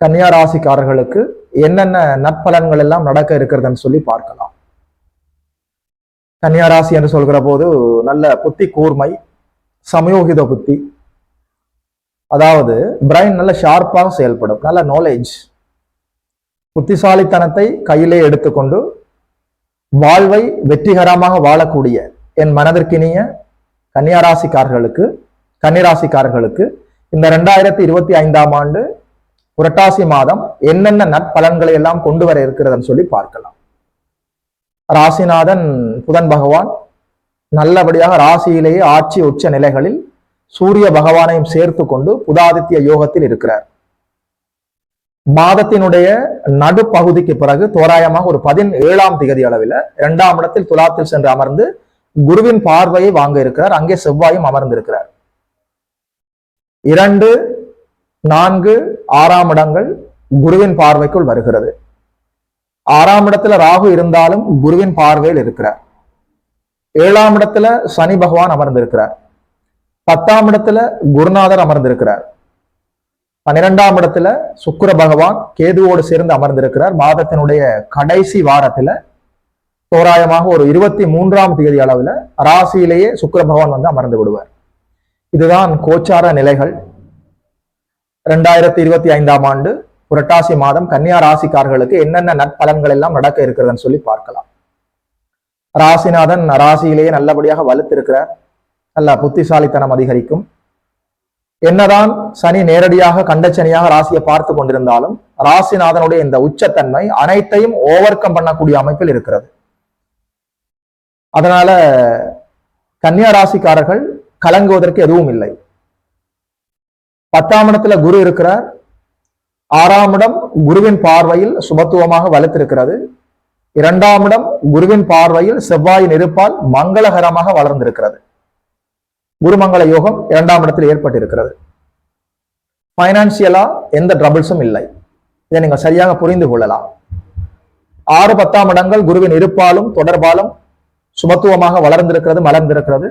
கன்னியா ராசிக்காரர்களுக்கு என்னென்ன நற்பலன்கள் எல்லாம் நடக்க இருக்கிறதுன்னு சொல்லி பார்க்கலாம். கன்னியா ராசி என்று சொல்கிற போது நல்ல புத்தி கூர்மை சமயோகித புத்தி. அதாவது பிரைன் நல்ல ஷார்ப்பாக செயல்படும் நல்ல நாலேஜ் புத்திசாலித்தனத்தை கையிலே எடுத்துக்கொண்டு வாழ்வை வெற்றிகரமாக வாழக்கூடிய என் மனதிற்கினிய கன்னியாராசிக்காரர்களுக்கு கன்னிராசிக்காரர்களுக்கு இந்த ரெண்டாயிரத்தி இருபத்தி ஐந்தாம் ஆண்டு புரட்டாசி மாதம் என்னென்ன நற்பலன்களை எல்லாம் கொண்டு வர இருக்கிறதுன்னு சொல்லி பார்க்கலாம். ராசிநாதன் புதன் பகவான் நல்லபடியாக ராசியிலேயே ஆட்சி உச்ச நிலைகளில் சூரிய பகவானையும் சேர்த்து கொண்டு புதாதித்ய யோகத்தில் இருக்கிறார். மாதத்தினுடைய நடுப்பகுதிக்கு பிறகு தோராயமாக ஒரு பதினேழாம் திகதி அளவில் இரண்டாம் இடத்தில் துலாத்தில் சென்று அமர்ந்து குருவின் பார்வையை வாங்க இருக்கிறார். அங்கே செவ்வாயும் அமர்ந்திருக்கிறார். இரண்டு நான்கு ஆறாம் இடங்கள் குருவின் பார்வைக்குள் வருகிறது. ஆறாம் இடத்துல ராகு இருந்தாலும் குருவின் பார்வையில் இருக்கிறார். ஏழாம் இடத்துல சனி பகவான் அமர்ந்திருக்கிறார். பத்தாம் இடத்துல குருநாதர் அமர்ந்திருக்கிறார். பன்னிரெண்டாம் இடத்துல சுக்கர பகவான் கேதுவோடு சேர்ந்து அமர்ந்திருக்கிறார். மாதத்தினுடைய கடைசி வாரத்துல தோராயமாக ஒரு இருபத்தி மூன்றாம் தேதி அளவுல ராசியிலேயே சுக்கர பகவான் வந்து அமர்ந்து விடுவார். இதுதான் கோச்சார நிலைகள். ரெண்டாயிரத்தி இருபத்தி ஐந்தாம் ஆண்டு புரட்டாசி மாதம் கன்னியா ராசிக்காரர்களுக்கு என்னென்ன நற்பலன்கள் எல்லாம் நடக்க இருக்கிறதுன்னு சொல்லி பார்க்கலாம். ராசிநாதன் ராசியிலேயே நல்லபடியாக வலுத்திருக்கிறார். நல்ல புத்திசாலித்தனம் அதிகரிக்கும். என்னதான் சனி நேரடியாக கண்டச்சனியாக ராசியை பார்த்து கொண்டிருந்தாலும் ராசிநாதனுடைய இந்த உச்சத்தன்மை அனைத்தையும் ஓவர் கம் பண்ணக்கூடிய அமைப்பில் இருக்கிறது. அதனால கன்னியா ராசிக்காரர்கள் கலங்குவதற்கு எதுவும் இல்லை. பத்தாம் இடத்துல குரு இருக்கிறார். ஆறாம் இடம் குருவின் பார்வையில் சுபத்துவமாக வளர்த்திருக்கிறது. இரண்டாம் இடம் குருவின் பார்வையில் செவ்வாயின் இருப்பால் மங்களகரமாக வளர்ந்திருக்கிறது. குருமங்கள யோகம் இரண்டாம் இடத்தில் ஏற்பட்டிருக்கிறது. பைனான்சியலா எந்த ட்ரபிள்ஸும் இல்லை. இதை நீங்க சரியாக புரிந்து கொள்ளலாம். ஆறு பத்தாம் இடங்கள் குருவின் இருப்பாலும் தொடர்பாலும் சுமத்துவமாக வளர்ந்திருக்கிறது மலர்ந்திருக்கிறது.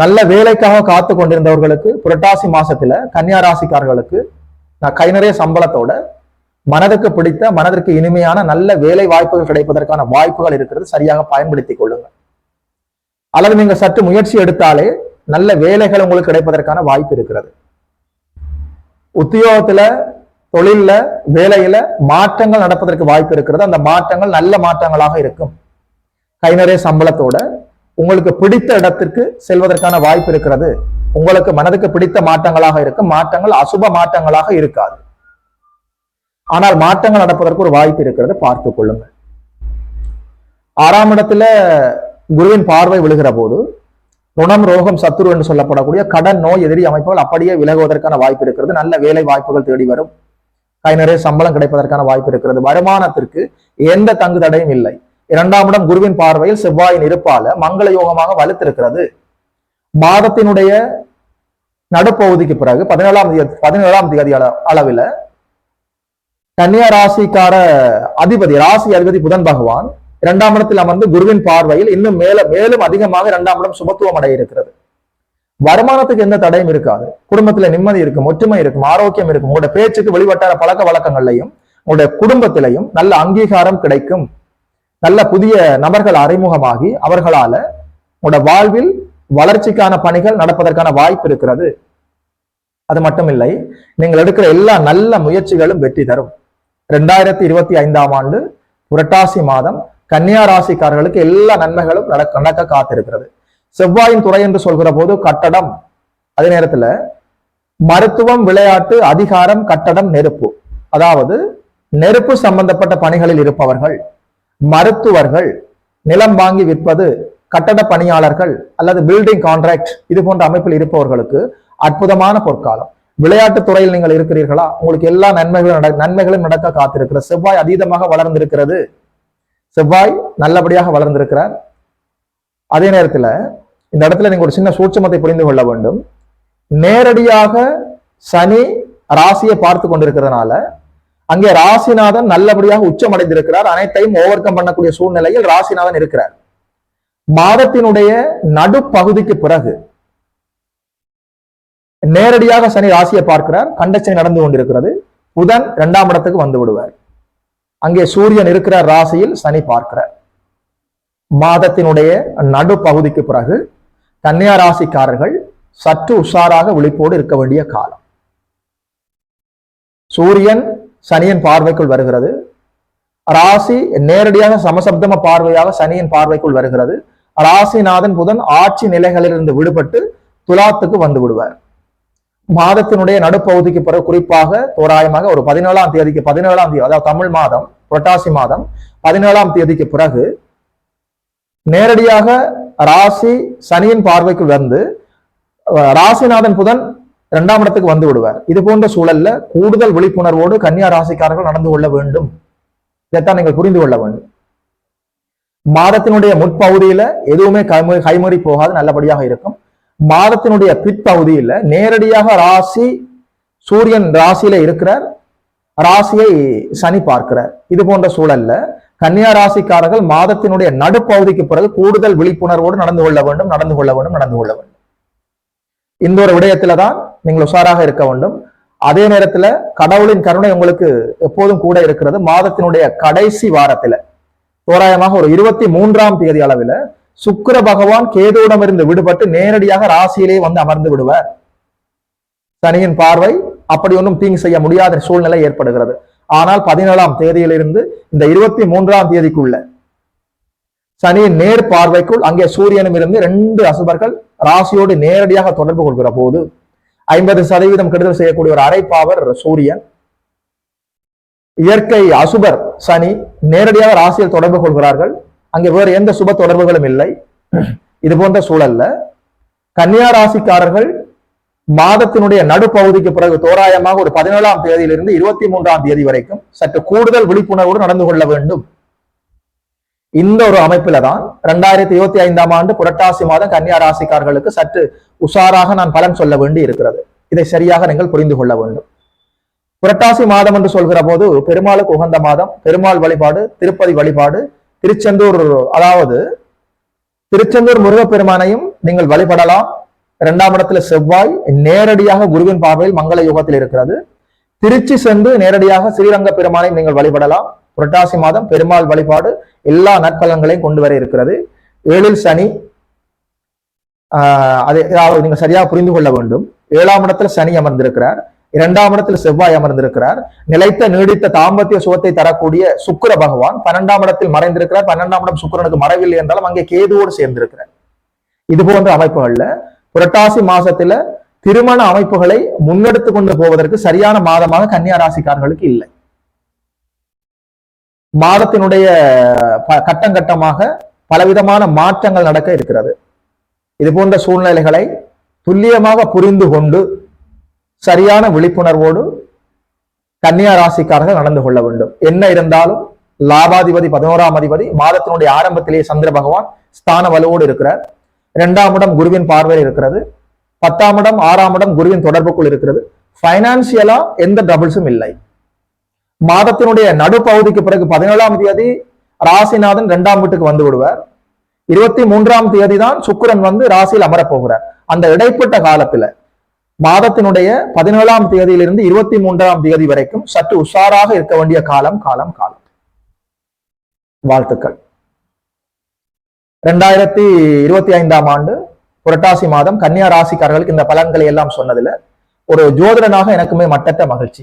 நல்ல வேலைக்காக காத்து கொண்டிருந்தவர்களுக்கு புரட்டாசி மாசத்துல கன்னியா ராசிக்காரர்களுக்கு நான் கை நிறைய சம்பளத்தோட மனதுக்கு பிடித்த மனதிற்கு இனிமையான நல்ல வேலை வாய்ப்புகள் கிடைப்பதற்கான வாய்ப்புகள் இருக்கிறது. சரியாக பயன்படுத்திக் கொள்ளுங்க. அல்லது நீங்க சற்று முயற்சி எடுத்தாலே நல்ல வேலைகள் உங்களுக்கு கிடைப்பதற்கான வாய்ப்பு இருக்கிறது. உத்தியோகத்துல தொழில்ல வேலையில மாற்றங்கள் நடப்பதற்கு வாய்ப்பு இருக்கிறது. அந்த மாற்றங்கள் நல்ல மாற்றங்களாக இருக்கும். கை நிறைய சம்பளத்தோட உங்களுக்கு பிடித்த இடத்திற்கு செல்வதற்கான வாய்ப்பு இருக்கிறது. உங்களுக்கு மனதுக்கு பிடித்த மாற்றங்களாக இருக்கும். மாற்றங்கள் அசுப மாற்றங்களாக இருக்காது. ஆனால் மாற்றங்கள் நடப்பதற்கு ஒரு வாய்ப்பு இருக்கிறது. பார்த்துக் கொள்ளுங்கள். ஆறாம் இடத்துல குருவின் பார்வை விழுகிற போது ருணம் ரோகம் சத்துரு என்று சொல்லப்படக்கூடிய கடன் நோய் எதிரி அமைப்புகள் அப்படியே விலகுவதற்கான வாய்ப்பு இருக்கிறது. நல்ல வேலை வாய்ப்புகள் தேடி வரும். கை நிறைய சம்பளம் கிடைப்பதற்கான வாய்ப்பு இருக்கிறது. வருமானத்திற்கு எந்த தங்கு தடையும் இல்லை. இரண்டாம் இடம் குருவின் பார்வையில் செவ்வாயின் இருப்பால மங்கள யோகமாக வலுத்திருக்கிறது. மாதத்தினுடைய நடுப்பகுதிக்கு பிறகு பதினேழாம் தேதி பதினேழாம் தேதி அளவில் கன்னியா ராசிக்கார அதிபதி ராசி அதிபதி புதன் பகவான் இரண்டாம் இடத்தில் அமர்ந்து குருவின் பார்வையில் இன்னும் மேல மேலும் அதிகமாக இரண்டாம் இடம் சுமத்துவம் அடைய இருக்கிறது. வருமானத்துக்கு எந்த தடையும் இருக்காது. குடும்பத்துல நிம்மதி இருக்கும் ஒற்றுமை இருக்கும் ஆரோக்கியம் இருக்கும். உங்களுடைய பேச்சுக்கு வெளிவட்டார பழக்க வழக்கங்கள்லையும் உங்களுடைய குடும்பத்திலையும் நல்ல அங்கீகாரம் கிடைக்கும். நல்ல புதிய நபர்கள் அறிமுகமாகி அவர்களால உங்களோட வாழ்வில் வளர்ச்சிக்கான பணிகள் நடப்பதற்கான வாய்ப்பு இருக்கிறது. அது மட்டும் இல்லை நீங்கள் எடுக்கிற எல்லா நல்ல முயற்சிகளும் வெற்றி தரும். ரெண்டாயிரத்தி இருபத்தி ஐந்தாம் ஆண்டு புரட்டாசி மாதம் கன்னியா ராசிக்காரர்களுக்கு எல்லா நன்மைகளும் நடக்க நடக்க காத்திருக்கிறது. செவ்வாயின் துறை என்று சொல்கிற போது கட்டடம் அதே நேரத்துல மருத்துவம் விளையாட்டு அதிகாரம் கட்டடம் நெருப்பு. அதாவது நெருப்பு சம்பந்தப்பட்ட பணிகளில் இருப்பவர்கள். மருத்துவர்கள் நிலம் வாங்கி விற்பது கட்டட பணியாளர்கள் அல்லது பில்டிங் கான்ட்ராக்ட் இது போன்ற அமைப்பில் இருப்பவர்களுக்கு அற்புதமான பொற்காலம். விளையாட்டு துறையில் நீங்கள் இருக்கிறீர்களா? உங்களுக்கு எல்லா நன்மைகளும் நட நன்மைகளும் நடக்க காத்திருக்கிற செவ்வாய் அதீதமாக வளர்ந்திருக்கிறது. செவ்வாய் நல்லபடியாக வளர்ந்திருக்கிறார். அதே நேரத்தில் இந்த இடத்துல நீங்க ஒரு சின்ன சூட்சமத்தை புரிந்து கொள்ள வேண்டும். நேரடியாக சனி ராசியை பார்த்து கொண்டிருக்கிறதுனால அங்கே ராசிநாதன் நல்லபடியாக உச்சமடைந்திருக்கிறார். அனைத்தையும் ஓவர் கம் பண்ணக்கூடிய சூழ்நிலையில் ராசிநாதன் இருக்கிறார். மாதத்தினுடைய நடுப்பகுதிக்கு பிறகு நேரடியாக சனி ராசியை பார்க்கிறார். கண்டச்சனி நடந்து கொண்டிருக்கிறது. புதன் இரண்டாம் இடத்துக்கு வந்து விடுவார். அங்கே சூரியன் இருக்கிற ராசியில் சனி பார்க்கிறார். மாதத்தினுடைய நடுப்பகுதிக்கு பிறகு கன்னியா ராசிக்காரர்கள் சற்று உஷாராக விழிப்போடு இருக்க வேண்டிய காலம். சூரியன் சனியின் பார்வைக்குள் வருகிறது. ராசி நேரடியாக சமசப்தம பார்வையாக சனியின் பார்வைக்குள் வருகிறது. ராசிநாதன் புதன் ஆட்சி நிலைகளிலிருந்து விடுபட்டு துலாத்துக்கு வந்து விடுவார். மாதத்தினுடைய நடுப்பகுதிக்கு பிறகு குறிப்பாக தோராயமாக ஒரு பதினேழாம் தேதிக்கு பதினேழாம் தேதி அதாவது தமிழ் மாதம் புரட்டாசி மாதம் பதினேழாம் தேதிக்கு பிறகு நேரடியாக ராசி சனியின் பார்வைக்குள் வந்து ராசிநாதன் புதன் இரண்டாம் இடத்துக்கு வந்து விடுவார். இது போன்ற சூழல்ல கூடுதல் விழிப்புணர்வோடு கன்னியா ராசிக்காரர்கள் நடந்து கொள்ள வேண்டும். இதைத்தான் நீங்கள் புரிந்து கொள்ள வேண்டும். மாதத்தினுடைய முற்பகுதியில எதுவுமே கைமு- கைமறி போகாது நல்லபடியாக இருக்கும். மாதத்தினுடைய பிற்பகுதியில நேரடியாக ராசி சூரியன் ராசியில இருக்கிறார். ராசியை சனி பார்க்கிறார். இது போன்ற சூழல்ல கன்னியா ராசிக்காரர்கள் மாதத்தினுடைய நடுப்பகுதிக்கு பிறகு கூடுதல் விழிப்புணர்வோடு நடந்து கொள்ள வேண்டும் நடந்து கொள்ள வேண்டும் நடந்து கொள்ள வேண்டும். இந்த ஒரு விடயத்துல தான் நீங்கள் உஷாராக இருக்க வேண்டும். அதே நேரத்துல கடவுளின் கருணை உங்களுக்கு எப்போதும் கூட இருக்கிறது. மாதத்தினுடைய கடைசி வாரத்துல தோராயமாக ஒரு இருபத்தி மூன்றாம் தேதி அளவில் சுக்கர பகவான் கேதுவிடமிருந்து விடுபட்டு நேரடியாக ராசியிலே வந்து அமர்ந்து விடுவார். சனியின் பார்வை அப்படி ஒன்றும் தீங்கு செய்ய முடியாத சூழ்நிலை ஏற்படுகிறது. ஆனால் பதினேழாம் தேதியிலிருந்து இந்த இருபத்தி மூன்றாம் தேதிக்குள்ள சனியின் நேர் பார்வைக்குள் அங்கே சூரியனும் இருந்து ரெண்டு அசுபர்கள் ராசியோடு நேரடியாக தொடர்பு கொள்கிற போது ஐம்பது சதவீதம் கெடுதல் செய்யக்கூடிய ஒரு அரைப்பாவர் சூரியன். இயற்கை அசுபர் சனி நேரடியாக ராசியில் தொடர்பு கொள்கிறார்கள். அங்கே வேறு எந்த சுப தொடர்புகளும் இல்லை. இது போன்ற சூழல்ல கன்னியா ராசிக்காரர்கள் மாதத்தினுடைய நடுப்பகுதிக்கு பிறகு தோராயமாக ஒரு பதினேழாம் தேதியிலிருந்து இருபத்தி மூன்றாம் தேதி வரைக்கும் சற்று கூடுதல் விழிப்புணர்வோடு நடந்து கொள்ள வேண்டும். இந்த ஒரு அமைப்பில தான் ரெண்டாயிரத்தி இருபத்தி ஐந்தாம் ஆண்டு புரட்டாசி மாதம் கன்னியா ராசிக்காரர்களுக்கு சற்று உஷாராக நான் பலன் சொல்ல வேண்டி இருக்கிறது. இதை சரியாக நீங்கள் புரிந்து கொள்ள வேண்டும். புரட்டாசி மாதம் என்று சொல்கிற போது பெருமாளுக்கு உகந்த மாதம் பெருமாள் வழிபாடு திருப்பதி வழிபாடு திருச்செந்தூர் அதாவது திருச்செந்தூர் முருகப்பெருமானையும் நீங்கள் வழிபடலாம். இரண்டாம் இடத்துல செவ்வாய் நேரடியாக குருவின் பார்வையில் மங்கள யுகத்தில் இருக்கிறது. திருச்சி சென்று நேரடியாக ஸ்ரீரங்க பெருமானை நீங்கள் வழிபடலாம். புரட்டாசி மாதம் பெருமாள் வழிபாடு எல்லா நற்பலன்களையும் கொண்டு வர இருக்கிறது. ஏழில் சனி அதை நீங்க சரியா புரிந்து கொள்ள வேண்டும். ஏழாம் இடத்துல சனி அமர்ந்திருக்கிறார். இரண்டாம் இடத்துல செவ்வாய் அமர்ந்திருக்கிறார். நிலைத்த நீடித்த தாம்பத்திய சுகத்தை தரக்கூடிய சுக்கர பகவான் பன்னெண்டாம் இடத்தில் மறைந்திருக்கிறார். பன்னெண்டாம் இடம் சுக்கரனுக்கு மறைவில்லை என்றாலும் அங்கே கேதுவோடு சேர்ந்திருக்கிறார். இது போன்ற அமைப்புகள்ல புரட்டாசி மாசத்துல திருமண அமைப்புகளை முன்னெடுத்து கொண்டு போவதற்கு சரியான மாதமாக கன்னியா ராசிக்காரர்களுக்கு இல்லை. மாதத்தினுடைய கட்டம் கட்டமாக பலவிதமான மாற்றங்கள் நடக்க இருக்கிறது. இது போன்ற சூழ்நிலைகளை துல்லியமாக புரிந்து கொண்டு சரியான விழிப்புணர்வோடு கன்னியா ராசிக்காரர்கள் நடந்து கொள்ள வேண்டும். என்ன இருந்தாலும் லாபாதிபதி பதினோராம் அதிபதி மாதத்தினுடைய ஆரம்பத்திலேயே சந்திர பகவான் ஸ்தான வலுவோடு இருக்கிறார். இரண்டாம் இடம் குருவின் பார்வையில் இருக்கிறது. பத்தாம் இடம் ஆறாம் இடம் குருவின் தொடர்புக்குள் இருக்கிறது. பைனான்சியலா எந்த டபுள்ஸும் இல்லை. மாதத்தினுடைய நடுப்பகுதிக்கு பிறகு பதினேழாம் தேதி ராசிநாதன் இரண்டாம் வீட்டுக்கு வந்து விடுவார். இருபத்தி மூன்றாம் தேதி தான் சுக்கிரன் வந்து ராசியில் அமரப்போகிறார். அந்த இடைப்பட்ட காலத்துல மாதத்தினுடைய பதினேழாம் தேதியிலிருந்து இருபத்தி மூன்றாம் தேதி வரைக்கும் சற்று உஷாராக இருக்க வேண்டிய காலம் காலம் காலம். வாழ்த்துக்கள். ரெண்டாயிரத்தி இருபத்தி ஐந்தாம் ஆண்டு புரட்டாசி மாதம் கன்னியா ராசிக்காரர்களுக்கு இந்த பலன்களை எல்லாம் சொன்னதுல ஒரு ஜோதிடனாக எனக்குமே மட்டற்ற மகிழ்ச்சி.